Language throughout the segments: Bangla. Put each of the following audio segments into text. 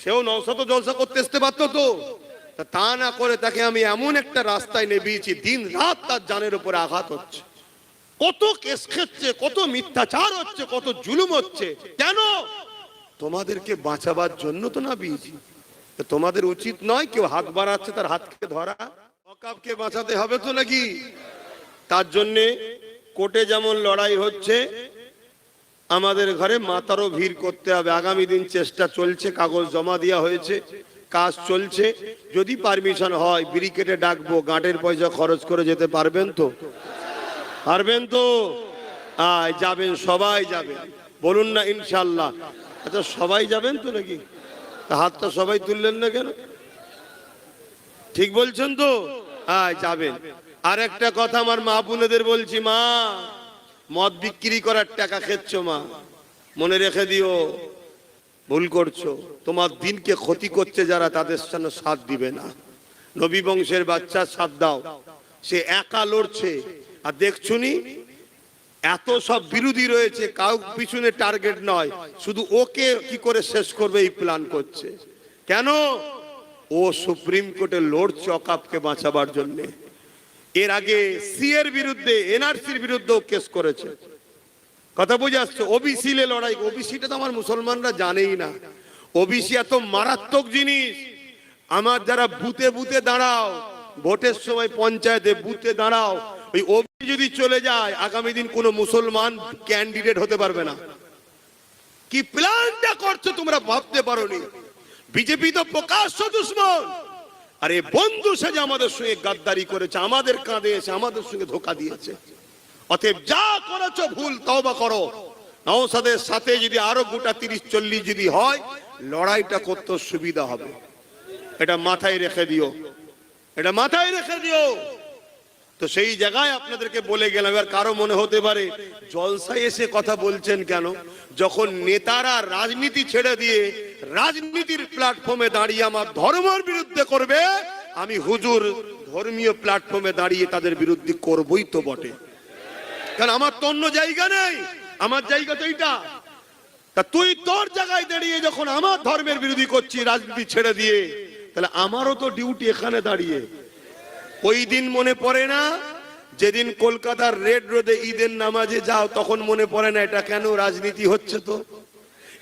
সেও নৌশত জলসা করতে আসতে পারতো তো। তা না করে তাকে আমি এমন একটা রাস্তায় নেবিয়েছি দিন রাত তার জানের উপরে আঘাত হচ্ছে। কত কেস খেচ্ছে, কত মিথ্যাচার হচ্ছে, কত জুলুম হচ্ছে। কেন? তোমাদেরকে বাঁচাবার জন্য তো না বিয়েছি তোমাদের উচিত নয় কেউ হাত বাড়াচ্ছে তার হাতকে ধরা? অকাবকে বাঁচাতে হবে তো নাকি? তার জন্যে কোর্টে যেমন লড়াই হচ্ছে আমাদের ঘরে মাতারও ভিড় করতে হবে। আগামী দিন চেষ্টা চলছে, কাগজ জমা দেওয়া হয়েছে, কাজ চলছে। যদি পারমিশন হয় ব্রিকেটে ডাকবো, গাঁটের পয়সা খরচ করে যেতে পারবেন তো? পারবেন তো? আয়, যাবেন, সবাই যাবেন বলুন না ইনশাল্লাহ আচ্ছা সবাই যাবেন তো নাকি? হাতটা সবাই তুললেন না কেন? ঠিক বলছেন তো? আয়, যাবেন। আর একটা কথা আমার মা বোনেদের বলছি, মা মদ বিক্রি করার টাকা খেচ্ছ মা? মনে রেখে দিও, ভুল করছ। তোমার দিনকে ক্ষতি করছে যারা তাদের সামনে সাথ দিবে না। নবী বংশের বাচ্চা, সাথ দাও। সে একা লড়ছে। আর দেখছুনি এত সব বিরোধী রয়েছে, কাউ পিছনে টার্গেট নয়। শুধু ওকে কি করে শেষ করবে এই প্ল্যান করছে। কেন? ও সুপ্রিম কোর্টে লড়ছে অকাপকে বাঁচাবার জন্য। এর আগে সি এর বিরুদ্ধে, এনআরসির বিরুদ্ধেও কেস করেছে। কথা বুঝে আসছে? ওবিসি লে লড়াই ওবিসিটা তো আমার মুসলমানরা জানেই না। ওবিসি এত মারাত্মক জিনিস। আমার যারা বুতে বুতে দাঁড়াও, ভোটের সময় পঞ্চায়েতে বুতে দাঁড়াও, ওই ওবিসি যদি চলে যায়, আগামী দিন কোনো মুসলমান ক্যান্ডিডেট হতে পারবে না। কি প্ল্যানটা করছ তোমরা ভাবতে পারোনি? বিজেপি তো প্রকাশ্য দুশ্মন। আরে বন্ধু সেজে আমাদের সঙ্গে গাদ্দারি করেছে, আমাদের কাঁধে এসে আমাদের সঙ্গে ধোকা দিয়েছে। অতএব যা করেছ ভুল, তওবা করো। নওসাদের সাথে যদি আরও গোটা তিরিশ, চল্লিশ যদি হয়, লড়াইটা করতে সুবিধা হবে। এটা মাথায় রেখে দিও। এটা মাথায় রেখে দিও। তো সেই জায়গায় আপনাদেরকে বলে গেলাম, এবার কারও মনে হতে পারে জলসায় এসে কথা বলছেন কেন? যখন নেতারা রাজনীতি ছেড়ে দিয়ে রাজনীতির প্ল্যাটফর্মে দাঁড়িয়ে আমার ধর্মের বিরুদ্ধে করবে, আমি হুজুর ধর্মীয় প্ল্যাটফর্মে দাঁড়িয়ে তাদের বিরুদ্ধে করবই তো বটে। কারণ আমার তো অন্য জায়গা নেই, আমার জায়গা তো এইটা। তা তুই তোর জায়গায় দাঁড়িয়ে যখন আমার ধর্মের বিরোধী করছি রাজনীতি ছেড়ে দিয়ে, তাহলে আমারও তো ডিউটি এখানে দাঁড়িয়ে। ওই দিন মনে পড়ে না? যেদিন কলকাতার রেড রোডে ঈদের নামাজে যাও, তখন মনে পড়ে না এটা কেন রাজনীতি হচ্ছে তো?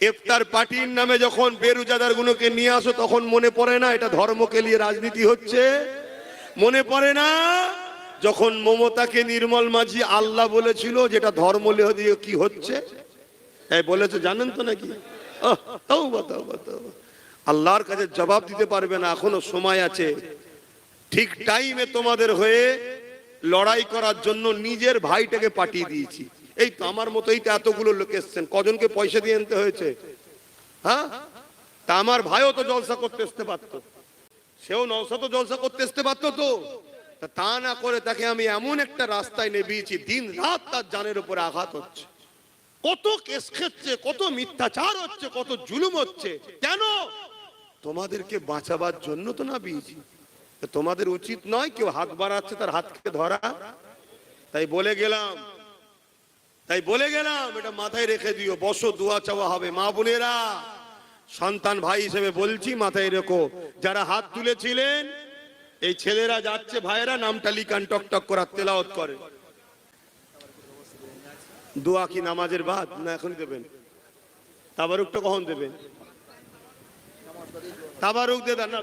ইফতার পার্টির নামে যখন বেরুজাদার গুলোকে নিয়ে আসো, তখন মনে পড়ে না এটা ধর্মকে নিয়ে রাজনীতি হচ্ছে? মনে পড়ে না? যখন মমতাকে নির্মল মাঝি আল্লাহ বলেছিল যেটা ধর্ম লেহ দিয়ে কি হচ্ছে? এই বলেছে, জানেন তো নাকি। আল্লাহর কাছে জবাব দিতে পারবে না, এখনও সময় আছে। ঠিক টাইমে তোমাদের হয়ে লড়াই করার জন্য নিজের ভাইটাকে পাঠিয়ে দিয়েছি। এই তো আমার মতোই তো এতগুলো লোক এসছেন। কজনকে পয়সা দিয়ে আনতে হয়েছে? হ্যাঁ? তা আমার ভাইও তো জলসা করতে আসতে পারতো। সেও নৌসা তো জলসা করতে আসতে পারতো তো। তা না করে তাকে আমি এমন একটা রাস্তায় নেবিয়েছি দিন রাত তার জানের উপরে আঘাত হচ্ছে। কত কেস খেচ্ছে, কত মিথ্যাচার হচ্ছে, কত জুলুম হচ্ছে। কেন? তোমাদেরকে বাঁচাবার জন্য তো না বিয়েছি তোমাদের উচিত নয় কেউ হাত বাড়াচ্ছে তার হাতকে ধরা। তাই বলে গেলাম। তাই বলে গেলাম, এটা মাথায় রেখে দিও, বসো, দোয়া চাওয়া হবে। মা বোনেরা, সন্তান ভাই হিসেবে বলছি, মাথায় রেখো। যারা হাত তুলেছিলেন, এই ছেলেরা যাচ্ছে, ভাইয়েরা নামটা লিখান, টক টক করার তেলাওত করে। দোয়া কি নামাজের বাদ? না, এখনই দেবেন। তাবারুকটা কখন দেবেন? তাবারুক দিয়ে দেন না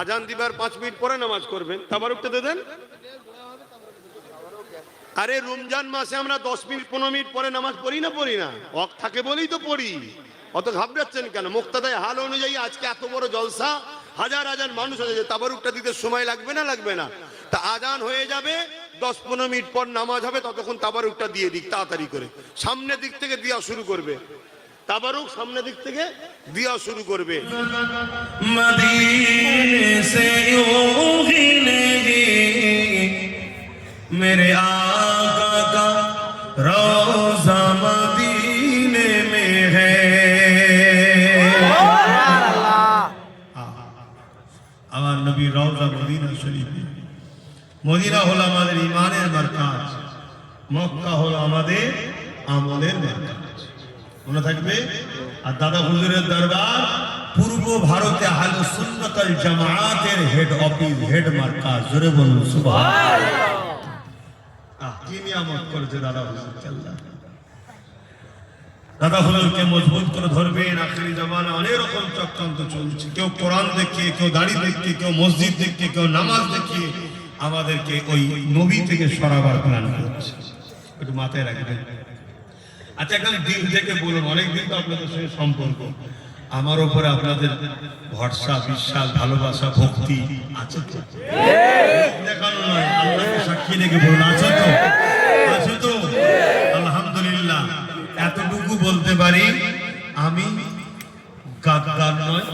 আজান দিবার পাঁচ মিনিট পরে নামাজ করবেন। তাবারুকটা দিয়ে দেন। আরে, রমজান মাসে আমরা দশ মিনিট, পনেরো মিনিট পরে নামাজ পড়ি না পড়ি না? অক থাকে বলেই তো পড়ি। অত ঘাবড়াচ্ছেন কেন? মুক্তাদায় হাল অনুযায়ী আজকে এত বড় জলসা, হাজার হাজার মানুষ আছে। যে তাবারুকটা দিতে সময় লাগবে না লাগবে না? তা আজান হয়ে যাবে, দশ পনেরো মিনিট পর নামাজ হবে, ততক্ষণ তাবারুকটা দিয়ে দিক, তাড়াতাড়ি করে। সামনের দিক থেকে দেওয়া শুরু করবে। তাবারুক সামনে দিক থেকে দিয়া শুরু করবে। মেরে নবী মদিনা হলো আমাদের ইমানের দরকার মক্কা হলো আমাদের আমলের দরকার মনে থাকবে? আর দাদা হুজুরের দরবার, পূর্ব ভারতে আহলে সুন্নতাল জামায়াতের হেড অফিস হেড মার্কাজ জোরে বলুন, সুবহানাল্লাহ। কি নিয়ামত করেছে দাদা হুজুরকে আল্লাহ। দাদা হুজুরকে মজবুত করে ধরবেন, আখেরি জামানা অনেক রকম চক্রান্ত চলছে। কেউ কোরআন দেখিয়ে, কেউ দাড়ি দেখিয়ে, কেউ মসজিদ দেখিয়ে, কেউ নামাজ দেখিয়ে আমাদেরকে ওই নবী থেকে সরাবার প্ল্যান করছে। একটু মাথায় রাখবেন। আচ্ছা একদম দিল থেকে বলুন, অনেকদিন তো আপনাদের সঙ্গে সম্পর্ক। আমার উপরে আপনাদের ভরসা, বিশ্বাস, ভালোবাসা, ভক্তি আছে তো? দেখানো নয় সাক্ষী রেখে বলুন, আছে তো? আছে তো? আলহামদুলিল্লাহ। এতটুকু বলতে পারি, আমি গাদ্দার নয়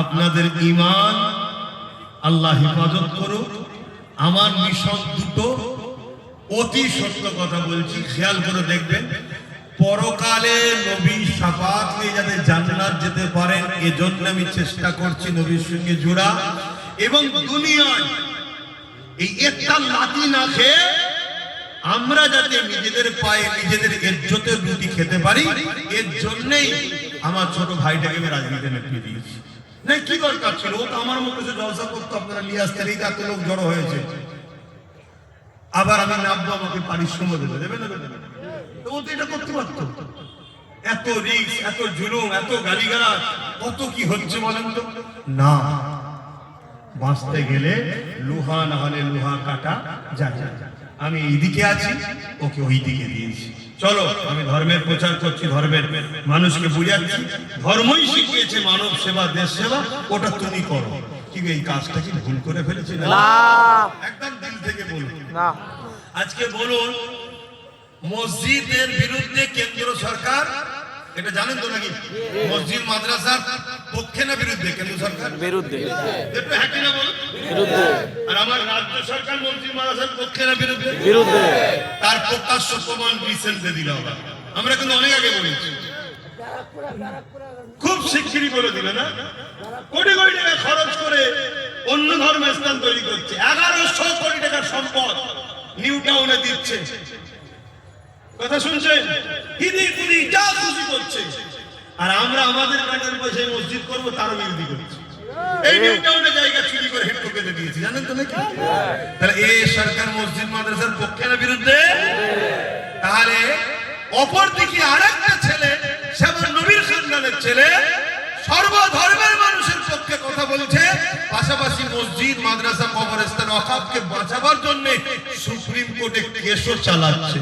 আপনাদের ইমান আল্লাহ হেফাজত করুক। আমার মিশন দুটো অতি সত্য কথা বলছি, খেয়াল করে দেখবেন, পরকালে নবী সাফাত নিয়ে যাতে জান্নাত যেতে পারেন এজন্য আমি চেষ্টা করছি নবীর সঙ্গে জোড়া। এবং দুনিয়ায় এই একটা লাতি না খেয়ে আমরা যাতে নিজেদের পায়ে নিজেদের ইজ্জতের রুটি খেতে পারি, এর জন্যই আমার ছোট ভাইটাকে আমি রাজনীতিতে নেপিয়ে দিয়েছি। না, কি দরকার ছিল? ও তো আমার সে জলসা করতো, আপনারা নিয়ে আসতেন, এই এত লোক জড়ো হয়েছে। আবার আমি নামবো আমাকে পারিশ্রম দেবে দেবে না দেবে? তো ও তো এটা করতে পারতো। এত রিক্স, এত জুলুম, এত গালিগালা কত কি হচ্ছে বলেন তো? না, বাঁচতে গেলে লোহা না হলে লোহা কাটা যায় আমি এইদিকে আছি, ওকে ওই দিকে দিয়েছি। চলো, আমি ধর্মের প্রচার করছি, ধর্মের মানুষকে বুঝাচ্ছি। ধর্মই শিখিয়েছে মানব সেবা, দেশ সেবা, ওটা তুমি করো। এই কাজটা কি ভুল করে একদম দিল থেকে বলুন। না। আজকে বলুন মসজিদের বিরুদ্ধে কেন্দ্র সরকার এটা জানেন তো নাকি? মসজিদ মাদ্রাসার পক্ষে না বিরুদ্ধে? কেন্দ্র সরকার? বিরুদ্ধে। একটু হ্যাঁ কি বলুন। বিরুদ্ধে। আর আমার রাজ্য সরকার মন্ত্রী মাদ্রাসার পক্ষে না বিরুদ্ধে? বিরুদ্ধে। তার প্রকাশ্য প্রমাণ রিসেন্টে দিল আমরা কিন্তু অনেক আগে বলেছি। খুব শিগগিরই করে দিলে না? কোটি কোটি টাকা খরচ করে অন্য ধর্মের স্থান তৈরি করছে। এগারোশো কোটি টাকার সম্পদ নিউ টাউনে দিচ্ছে। কথা শুনছেন? হিদি কুদি যা খুশি করছে। আর আমরা আমাদের টাকার পয়সায় মসজিদ করব, তারও বিরোধী করছি। এই জায়গা চুরি করে ঢুকে দিয়েছি, জানেন তো নাকি? খানদানের ছেলে সর্বধর্মের মানুষের পক্ষে কথা বলছে। পাশাপাশি মসজিদ, মাদ্রাসা, কবরস্থান অকাবকে বাঁচাবার জন্য সুপ্রিম কোর্টে কেসও চালাচ্ছে।